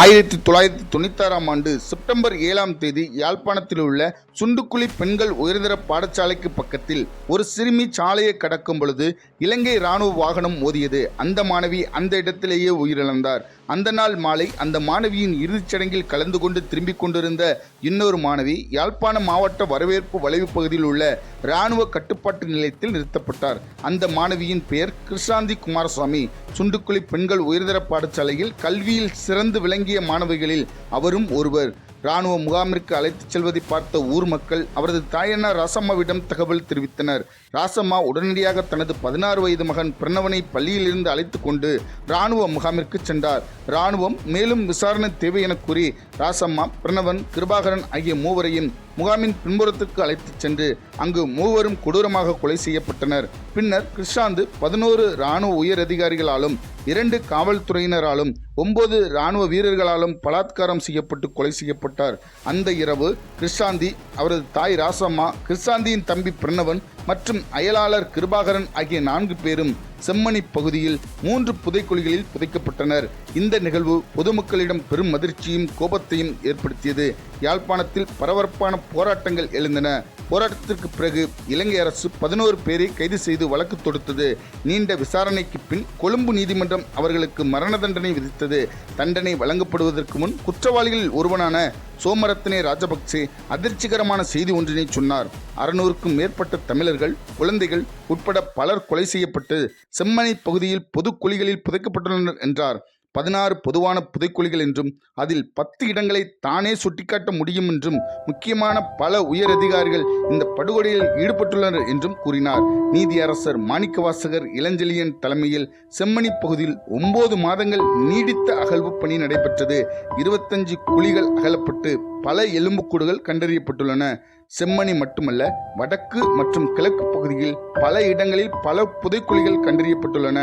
ஆயிரத்தி தொள்ளாயிரத்தி தொண்ணூத்தாறாம் ஆண்டு செப்டம்பர் ஏழாம் தேதி யாழ்ப்பாணத்தில் உள்ள சுண்டுக்குழி பெண்கள் உயர்தர பாடசாலைக்கு பக்கத்தில் ஒரு சிறுமி சாலையை கடக்கும் பொழுது இலங்கை இராணுவ வாகனம் மோதியது. அந்த மாணவி அந்த இடத்திலேயே உயிரிழந்தார். அந்த நாள் மாலை அந்த மாணவியின் இறுதிச் சடங்கில் கலந்து கொண்டு திரும்பிக் கொண்டிருந்த இன்னொரு மாணவி யாழ்ப்பாணம் மாவட்ட வரவேற்பு வளைவு பகுதியில் உள்ள இராணுவ கட்டுப்பாட்டு நிலையத்தில் நிறுத்தப்பட்டார். அந்த மாணவியின் பெயர் கிருஷாந்தி குமாரசுவாமி. சுண்டுக்குழி பெண்கள் உயர்தர பாடசாலையில் கல்வியில் சிறந்து விளங்கிய மாணவிகளில் அவரும் ஒருவர். இராணுவ முகாமிற்கு அழைத்துச் செல்வதை பார்த்த ஊர் மக்கள் அவரது தாயனார் ராசம்மாவிடம் தகவல் தெரிவித்தனர். ராசம்மா உடனடியாக தனது பதினாறு வயது மகன் பிரணவனை பள்ளியிலிருந்து அழைத்து கொண்டு இராணுவ முகாமிற்கு சென்றார். இராணுவம் மேலும் விசாரணை தேவை என கூறி ராசம்மா பிரணவன் கிருபாகரன் ஆகிய மூவரையும் முகாமின் பின்புறத்துக்கு அழைத்துச் சென்று அங்கு மூவரும் கொடூரமாக கொலை செய்யப்பட்டனர். பின்னர் கிருஷாந்து பதினோரு இராணுவ உயர் அதிகாரிகளாலும் இரண்டு காவல்துறையினராலும் ஒன்பது இராணுவ வீரர்களாலும் பலாத்காரம் செய்யப்பட்டு கொலை செய்யப்பட்டார். அந்த இரவு கிருஷாந்தி அவரது தாய் ராசம்மா கிருஷாந்தியின் தம்பி பிரணவன் மற்றும் அயலாளர் கிருபாகரன் ஆகிய நான்கு பேரும் செம்மணி பகுதியில் மூன்று புதைக்குழிகளில் புதைக்கப்பட்டனர். இந்த நிகழ்வு பொதுமக்களிடம் பெரும் அதிர்ச்சியும் கோபத்தையும் ஏற்படுத்தியது. யாழ்ப்பாணத்தில் பரபரப்பான போராட்டங்கள் எழுந்தன. போராட்டத்திற்கு பிறகு இலங்கை அரசு பதினோரு பேரை கைது செய்து வழக்கு தொடுத்தது. நீண்ட விசாரணைக்கு பின் கொழும்பு நீதிமன்றம் அவர்களுக்கு மரண தண்டனை விதித்தது. தண்டனை வழங்கப்படுவதற்கு முன் குற்றவாளிகளில் ஒருவனான சோமரத்னே ராஜபக்சே அதிர்ச்சிகரமான செய்தி ஒன்றினை சொன்னார். அறுநூறுக்கும் மேற்பட்ட தமிழர்கள் குழந்தைகள் உட்பட பலர் கொலை செய்யப்பட்டு செம்மனை பகுதியில் பொது குழிகளில் புதைக்கப்பட்டுள்ளனர் என்றார். பதினாறு பொதுவான புதைக்குழிகள் என்றும் அதில் பத்து இடங்களை தானே சுட்டிக்காட்ட முடியும் என்றும் முக்கியமான பல உயர் அதிகாரிகள் இந்த படுகொலையில் ஈடுபட்டுள்ளனர் என்றும் கூறினார். நீதியரசர் மாணிக்கவாசகர் இளஞ்செழியன் தலைமையில் செம்மணி பகுதியில் ஒன்பது மாதங்கள் நீடித்த அகழ்வு பணி நடைபெற்றது. இருபத்தஞ்சு குழிகள் அகலப்பட்டு பல எலும்புக்கூடுகள் கண்டறியப்பட்டுள்ளன. செம்மணி மட்டுமல்ல வடக்கு மற்றும் கிழக்கு பகுதியில் பல இடங்களில் பல புதைக்குழிகள் கண்டறியப்பட்டுள்ளன.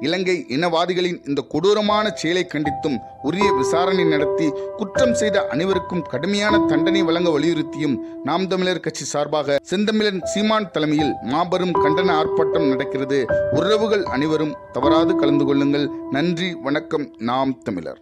இலங்கை இனவாதிகளின் இந்த கொடூரமான செயலை கண்டித்தும் உரிய விசாரணை நடத்தி குற்றம் செய்த அனைவருக்கும் கடுமையான தண்டனை வழங்க வலியுறுத்தியும் நாம் தமிழர் கட்சி சார்பாக செந்தமிழன் சீமான் தலைமையில் மாபெரும் கண்டன ஆர்ப்பாட்டம் நடக்கிறது. உறவுகள் அனைவரும் தவறாது கலந்து கொள்ளுங்கள். நன்றி வணக்கம். நாம் தமிழர்.